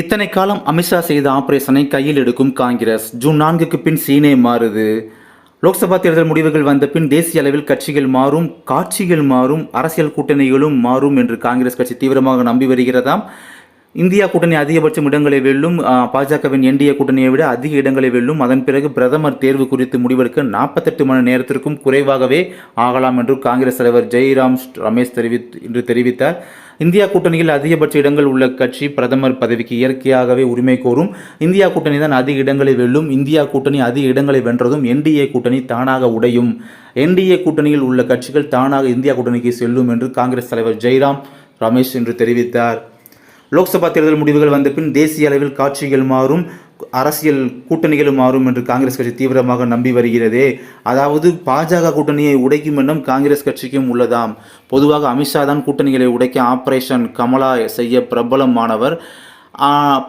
இத்தனை காலம் அமித்ஷா செய்த ஆபரேஷனை கையில் எடுக்கும் காங்கிரஸ் ஜூன் நான்குக்கு பின் சீனே மாறுது. லோக்சபா தேர்தல் முடிவுகள் வந்த பின் தேசிய அளவில் கட்சிகள் மாறும் காட்சிகள் மாறும் அரசியல் கூட்டணிகளும் மாறும் என்று காங்கிரஸ் கட்சி தீவிரமாக நம்பி வருகிறதாம் இந்தியா கூட்டணி அதிகபட்சம் இடங்களை வெல்லும் பாஜகவின் என்டிஏ கூட்டணியை விட அதிக இடங்களை வெல்லும் அதன் பிறகு பிரதமர் தேர்வு குறித்து முடிவெடுக்க நாற்பத்தெட்டு மணி நேரத்திற்கும் குறைவாகவே ஆகலாம் என்று காங்கிரஸ் தலைவர் ஜெய்ராம் ரமேஷ் தெரிவித் இன்று தெரிவித்தார். இந்தியா கூட்டணியில் அதிகபட்ச இடங்கள் உள்ள கட்சி பிரதமர் பதவிக்கு இயற்கையாகவே உரிமை கோரும். இந்தியா கூட்டணி தான் அதிக இடங்களை வெல்லும். இந்தியா கூட்டணி அதிக இடங்களை வென்றதும் என்டிஏ கூட்டணி தானாக உடையும். என்டிஏ கூட்டணியில் உள்ள கட்சிகள் தானாக இந்தியா கூட்டணிக்கு செல்லும் என்று காங்கிரஸ் தலைவர் ஜெய்ராம் ரமேஷ் என்று தெரிவித்தார். லோக்சபா தேர்தல் முடிவுகள் வந்த பின் தேசிய அளவில் காட்சிகள் மாறும். அரசியல் கூட்டணிகளும் மாறும் என்று காங்கிரஸ் கட்சி தீவிரமாக நம்பி வருகிறதே. அதாவது பாஜக கூட்டணியை உடைக்கும் எண்ணம் காங்கிரஸ் கட்சிக்கும் உள்ளதாம். பொதுவாக அமித்ஷா தான் கூட்டணிகளை உடைக்க ஆபரேஷன் கமலா செய்ய பிரபலமானவர்.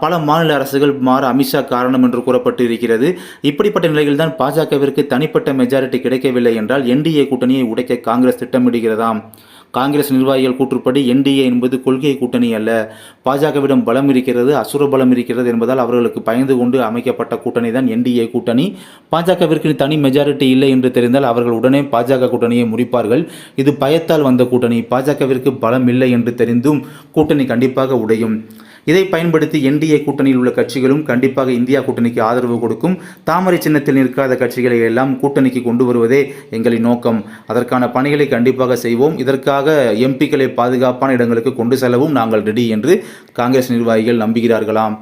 பல மாநில அரசுகள் மாற அமித்ஷா காரணம் என்று கூறப்பட்டு இருக்கிறது இப்படிப்பட்ட நிலையில்தான் பாஜகவிற்கு தனிப்பட்ட மெஜாரிட்டி கிடைக்கவில்லை என்றால் என்டிஏ கூட்டணியை உடைக்க காங்கிரஸ் திட்டமிடுகிறதாம். காங்கிரஸ் நிர்வாகிகள் கூற்றுப்படி என்டிஏ என்பது கொள்கை கூட்டணி அல்ல. பாஜகவிடம் பலம் இருக்கிறது அசுர பலம் இருக்கிறது என்பதால் அவர்களுக்கு பயந்து கொண்டு அமைக்கப்பட்ட கூட்டணி தான் என்டிஏ கூட்டணி. பாஜகவிற்கு தனி மெஜாரிட்டி இல்லை என்று தெரிந்தால் அவர்கள் உடனே பாஜக கூட்டணியை முடிப்பார்கள் இது பயத்தால் வந்த கூட்டணி. பாஜகவிற்கு பலம் இல்லை என்று தெரிந்தும் கூட்டணி கண்டிப்பாக உடையும். இதை பயன்படுத்தி என்டிஏ கூட்டணியில் உள்ள கட்சிகளும் கண்டிப்பாக இந்தியா கூட்டணிக்கு ஆதரவு கொடுக்கும். தாமரை சின்னத்தில் நிற்காத கட்சிகளை எல்லாம் கூட்டணிக்கு கொண்டு வருவதே எங்களின் நோக்கம். அதற்கான பணிகளை கண்டிப்பாக செய்வோம். இதற்காக எம்பிக்களை பாதுகாப்பான இடங்களுக்கு கொண்டு செல்லவும் நாங்கள் ரெடி என்று காங்கிரஸ் நிர்வாகிகள் நம்புகிறார்களாம்.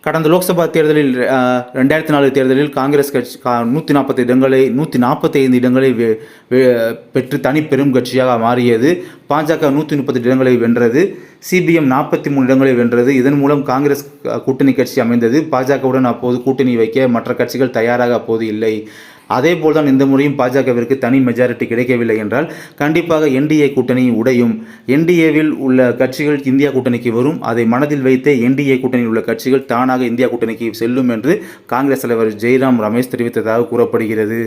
கடந்த லோக்சபா தேர்தலில் ரெண்டாயிரத்தி நாலு தேர்தலில் காங்கிரஸ் கட்சி நூற்றி நாற்பத்தி இடங்களை நூற்றி நாற்பத்தி ஐந்து இடங்களை வெ- பெற்று தனி பெரும் கட்சியாக மாறியது. பாஜக நூற்றி முப்பத்தி இடங்களை வென்றது. சிபிஎம் நாற்பத்தி மூணு இடங்களை வென்றது. இதன் மூலம் காங்கிரஸ் கூட்டணி கட்சி அமைந்தது. பாஜகவுடன் அப்போது கூட்டணி வைக்க மற்ற கட்சிகள் தயாராக அப்போது இல்லை. அதே போல்தான் இந்த முறையும் பாஜகவிற்கு தனி மெஜாரிட்டி கிடைக்கவில்லை என்றால் கண்டிப்பாக என்டிஏ கூட்டணி உடையும். என்டிஏவில் உள்ள கட்சிகள் இந்தியா கூட்டணிக்கு வரும். அதை மனதில் வைத்தே என்டிஏ கூட்டணியில் உள்ள கட்சிகள் தானாக இந்தியா கூட்டணிக்கு செல்லும் என்று காங்கிரஸ் தலைவர் ஜெய்ராம் ரமேஷ் தெரிவித்ததாக கூறப்படுகிறது.